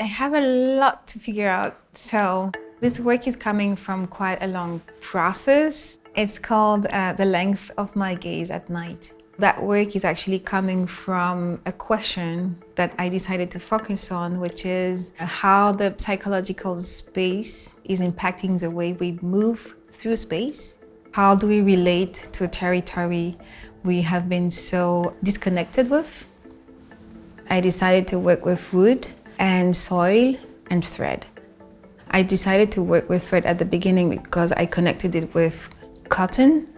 I have a lot to figure out. So this work is coming from quite a long process. It's called uh, The Length of My Gaze at Night. That work is actually coming from a question that I decided to focus on, which is how the psychological space is impacting the way we move through space. How do we relate to a territory we have been so disconnected with? I decided to work with wood and soil and thread. I decided to work with thread at the beginning because I connected it with cotton,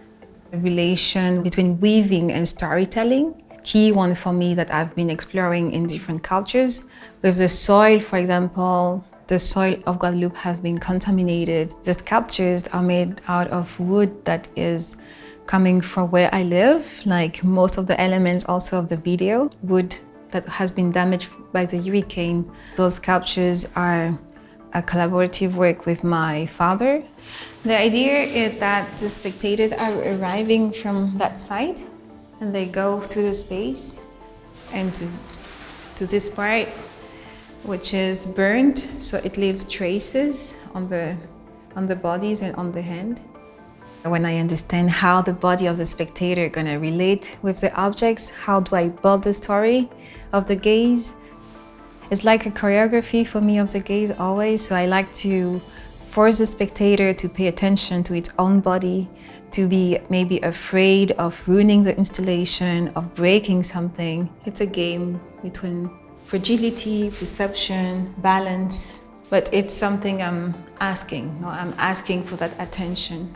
a relation between weaving and storytelling. Key one for me that I've been exploring in different cultures. With the soil, for example, the soil of Guadeloupe has been contaminated. The sculptures are made out of wood that is coming from where I live, like most of the elements also of the video, wood that has been damaged by the hurricane. Those sculptures are a collaborative work with my father. The idea is that the spectators are arriving from that side and they go through the space and to, to this part which is burned so it leaves traces on the on the bodies and on the hand. When I understand how the body of the spectator gonna relate with the objects, how do I build the story of the gaze, it's like a choreography for me of the gaze always. So I like to force the spectator to pay attention to its own body, to be maybe afraid of ruining the installation, of breaking something. It's a game between fragility, perception, balance, but it's something I'm asking. I'm asking for that attention.